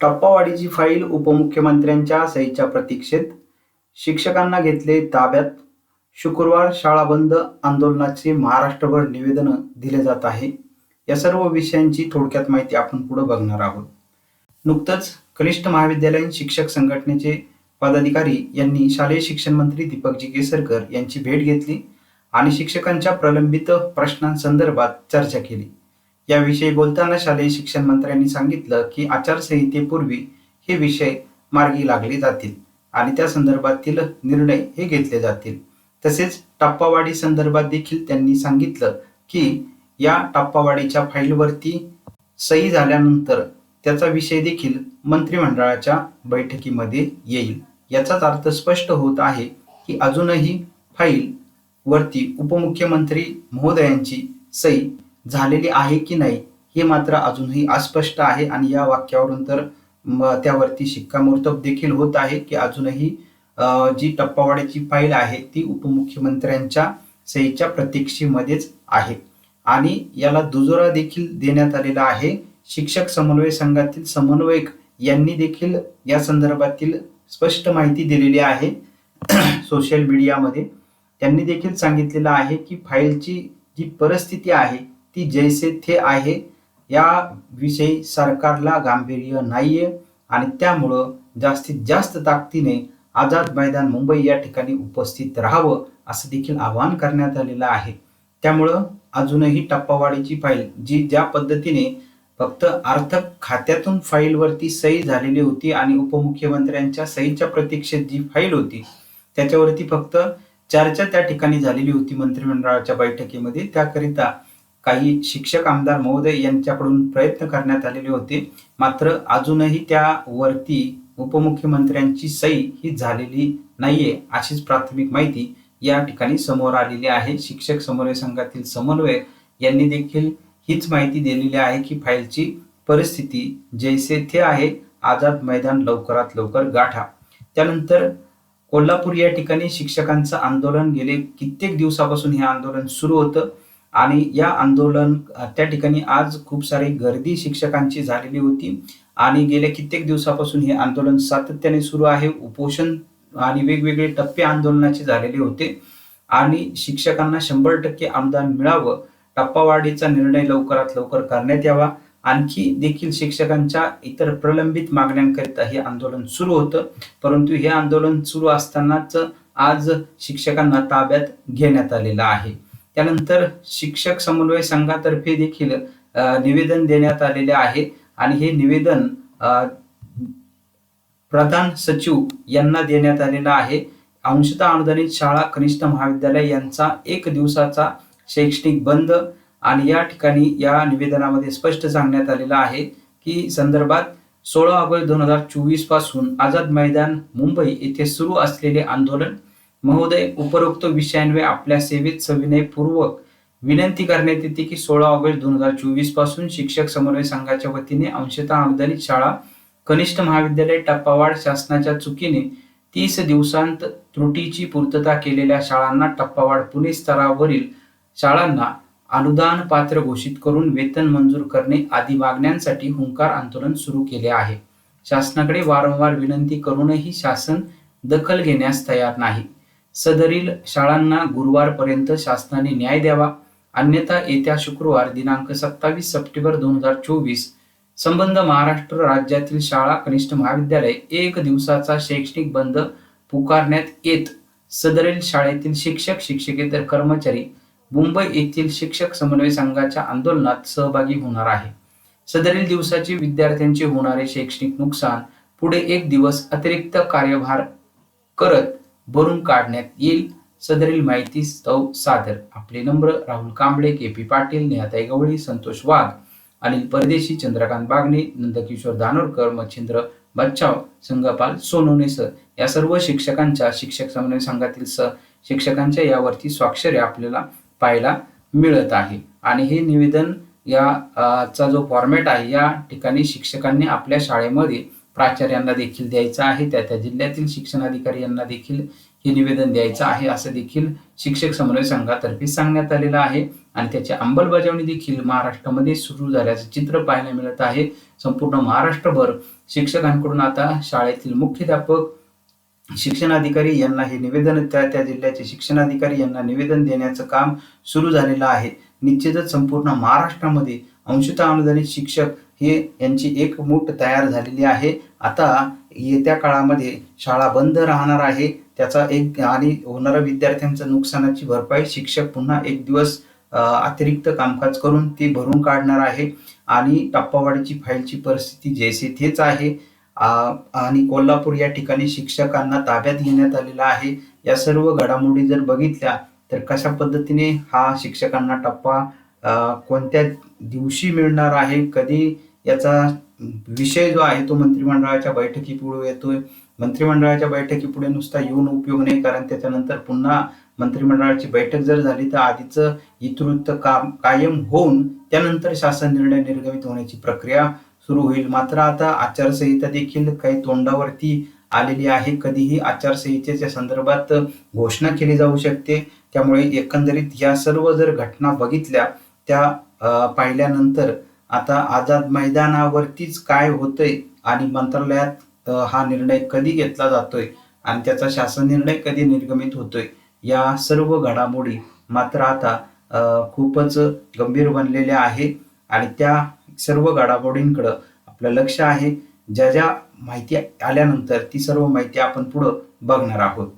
टप्पावाडीची file उपमुख्यमंत्र्यांच्या सहीच्या प्रतीक्षेत शिक्षकांना घेतले ताब्यात. शुक्रवार शाळा बंद आंदोलनाचे महाराष्ट्रभर निवेदन दिले जात आहे. या सर्व विषयांची थोडक्यात माहिती आपण पुढे बघणार आहोत. नुकतंच कनिष्ठ महाविद्यालयीन शिक्षक संघटनेचे पदाधिकारी यांनी शालेय शिक्षण मंत्री दीपकजी केसरकर यांची भेट घेतली आणि शिक्षकांच्या प्रलंबित प्रश्नांसंदर्भात चर्चा केली. याविषयी बोलताना शालेय शिक्षण मंत्र्यांनी सांगितलं की आचारसंहितेपूर्वी हे विषय मार्गी लागले जातील आणि त्या संदर्भातील निर्णय हे घेतले जातील. तसेच टप्पावाढी संदर्भात देखील त्यांनी सांगितलं की या टप्पावाढीच्या फाईलवरती सही झाल्यानंतर त्याचा विषय देखील मंत्रिमंडळाच्या बैठकीमध्ये येईल. याचाच अर्थ स्पष्ट होत आहे की अजूनही फाईल वरती उपमुख्यमंत्री महोदयांची सही झालेली आहे की नाही हे मात्र अजूनही अस्पष्ट आहे आणि या वाक्यावरून तर त्यावरती शिक्कामोर्तब देखील होत आहे की अजूनही जी टप्पावाड्याची फाईल आहे ती उपमुख्यमंत्र्यांच्या सहीच्या प्रतीक्षेमध्येच आहे. आणि याला दुजोरा देखील देण्यात आलेला आहे. शिक्षक समन्वय संघातील समन्वयक यांनी देखील या संदर्भातील स्पष्ट माहिती दिलेली आहे. सोशल मीडियामध्ये त्यांनी देखील सांगितलेलं आहे की फाईलची जी परिस्थिती आहे ती जैसे थे आहे या विषयी सरकारला गांभीर्य नाहीये आणि त्यामुळं जास्तीत जास्त ताकदीने आझाद मैदान मुंबई या ठिकाणी उपस्थित राहावं असं देखील आवाहन करण्यात आलेलं आहे. त्यामुळं अजूनही टप्पावाढीची फाईल जी ज्या पद्धतीने फक्त अर्थ खात्यातून फाईलवरती सही झालेली होती आणि उपमुख्यमंत्र्यांच्या सहीच्या प्रतीक्षेत जी फाईल होती त्याच्यावरती फक्त चर्चा त्या ठिकाणी झालेली होती मंत्रिमंडळाच्या बैठकीमध्ये. त्याकरिता काही शिक्षक आमदार महोदय यांच्याकडून प्रयत्न करण्यात आलेले होते. मात्र अजूनही त्यावरती उपमुख्यमंत्र्यांची सही ही झालेली नाहीये अशीच प्राथमिक माहिती या ठिकाणी समोर आलेली आहे. शिक्षक समन्वय संघातील समन्वय यांनी देखील हीच माहिती दिलेली आहे की फाईलची परिस्थिती जैसे थे आहे. आझाद मैदान लवकरात लवकर गाठा. त्यानंतर कोल्हापूर या ठिकाणी शिक्षकांचं आंदोलन गेले. कित्येक दिवसापासून हे आंदोलन सुरू होतं. आणि या आंदोलन त्या ठिकाणी आज खूप सारी गर्दी शिक्षकांची झालेली होती. आणि गेल्या कित्येक दिवसापासून हे आंदोलन सातत्याने सुरू आहे. उपोषण आणि वेगवेगळे टप्पे आंदोलनाचे झालेले होते. आणि शिक्षकांना शंभर टक्के अनुदान मिळावं टप्पावाढीचा निर्णय लवकरात लवकर करण्यात यावा. आणखी देखील शिक्षकांच्या इतर प्रलंबित मागण्यांकरिता हे आंदोलन सुरू होतं. परंतु हे आंदोलन सुरू असतानाच आज शिक्षकांना ताब्यात घेण्यात आलेलं आहे. त्यानंतर शिक्षक समन्वय संघातर्फे देखील निवेदन देण्यात आलेले आहे. आणि हे निवेदन प्रधान सचिव यांना देण्यात आलेलं आहे. अंशतः अनुदानित शाळा कनिष्ठ महाविद्यालय यांचा एक दिवसाचा शैक्षणिक बंद आणि या ठिकाणी या निवेदनामध्ये स्पष्ट सांगण्यात आलेलं आहे की संदर्भात सोळा ऑगस्ट दोन हजार चोवीसपासून आझाद मैदान मुंबई येथे सुरू असलेले आंदोलन महोदय उपरोक्त विषयांवर आपल्या सेवेत सविनयपूर्वक विनंती करण्यात येते की सोळा ऑगस्ट दोन हजार चोवीसपासून शिक्षक समन्वय संघाच्या वतीने अंशतः अनुदानित शाळा कनिष्ठ महाविद्यालय टप्पावाढ शासनाच्या चुकीने तीस दिवसांत त्रुटीची पूर्तता केलेल्या शाळांना टप्पावाढ पुणे स्तरावरील शाळांना अनुदान पात्र घोषित करून वेतन मंजूर करणे आदी मागण्यांसाठी हुंकार आंदोलन सुरू केले आहे. शासनाकडे वारंवार विनंती करूनही शासन दखल घेण्यास तयार नाही. सदरील शाळांना गुरुवारपर्यंत शासनाने न्याय द्यावा. अन्यथा येत्या शुक्रवार दिनांक सत्तावीस सप्टेंबर दोन हजार चोवीस संबंध महाराष्ट्र राज्यातील शाळा कनिष्ठ महाविद्यालय एक दिवसाचा शैक्षणिक बंद पुकारण्यात येत. सदरील शाळेतील शिक्षक शिक्षकेतर कर्मचारी मुंबई येथील शिक्षक समन्वय संघाच्या आंदोलनात सहभागी होणार आहे. सदरील दिवसाचे विद्यार्थ्यांचे होणारे शैक्षणिक नुकसान पुढे एक दिवस अतिरिक्त कार्यभार करत भरून काढण्यात येईल. सदरील माहिती स्तव सादर. आपले नम्र Rahul Kamble K P Patil Nehatai Gawali Santosh Wagh Anil Pardeshi Chandrakant Bagane Nandkishor Danorkar Machhindra Bachhav Sangpal Sonawane sir. या सर्व शिक्षकांच्या शिक्षक समन्वय संघातील स शिक्षकांच्या यावरती स्वाक्षरी आपल्याला पाहायला मिळत आहे. आणि हे निवेदन या चा जो फॉर्मॅट आहे या ठिकाणी शिक्षकांनी आपल्या शाळेमध्ये प्राचार्यांना देखील द्यायचा आहे त्या त्या जिल्ह्यातील शिक्षणाधिकारी यांना देखील हे निवेदन द्यायचं आहे असं देखील शिक्षक समन्वय संघातर्फे सांगण्यात आलेलं आहे. आणि त्याची अंमलबजावणी देखील महाराष्ट्रामध्ये सुरू झाल्याचं चित्र पाहायला मिळत आहे. संपूर्ण महाराष्ट्रभर शिक्षकांकडून आता शाळेतील मुख्याध्यापक शिक्षणाधिकारी यांना हे निवेदन त्या त्या जिल्ह्याचे शिक्षणाधिकारी यांना निवेदन देण्याचं काम सुरू झालेलं आहे. निश्चितच संपूर्ण महाराष्ट्रामध्ये अंशतः अनुदानित शिक्षक हे यांची एक मूठ तयार झालेली आहे. आता येत्या काळामध्ये शाळा बंद राहणार आहे. त्याचा एक आणि होणाऱ्या विद्यार्थ्यांचं नुकसानाची भरपाई शिक्षक पुन्हा एक दिवस अतिरिक्त कामकाज करून ते भरून काढणार आहे. आणि टप्पावाढीची फाईलची परिस्थिती जैसे तेच आहे. आणि कोल्हापूर या ठिकाणी शिक्षकांना ताब्यात घेण्यात आलेला आहे. या सर्व घडामोडी जर बघितल्या तर कशा पद्धतीने हा शिक्षकांना टप्पा कोणत्या दिवशी मिळणार आहे कधी याचा विषय जो आहे तो मंत्रिमंडळाच्या बैठकीपुढे येतोय. मंत्रिमंडळाच्या बैठकीपुढे नुसता येऊन उपयोग नाही कारण त्याच्यानंतर पुन्हा मंत्रिमंडळाची बैठक जर झाली तर आधीचं इतरुत्त काम कायम होऊन त्यानंतर शासन निर्णय निर्गमित होण्याची प्रक्रिया सुरू होईल. मात्र आता आचारसंहिता देखील काही तोंडावरती आलेली आहे. कधीही आचारसंहितेच्या संदर्भात घोषणा केली जाऊ शकते. त्यामुळे एकंदरीत या सर्व जर घटना बघितल्या त्या पाहिल्यानंतर आता आझाद मैदानावरतीच काय होतंय आणि मंत्रालयात हा निर्णय कधी घेतला जातोय आणि त्याचा शासन निर्णय कधी निर्गमित होतोय या सर्व घडामोडी मात्र आता खूपच गंभीर बनलेल्या आहे आणि त्या सर्व घडामोडींकडं आपलं लक्ष आहे. ज्या ज्या माहिती आल्यानंतर ती सर्व माहिती आपण पुढं बघणार आहोत.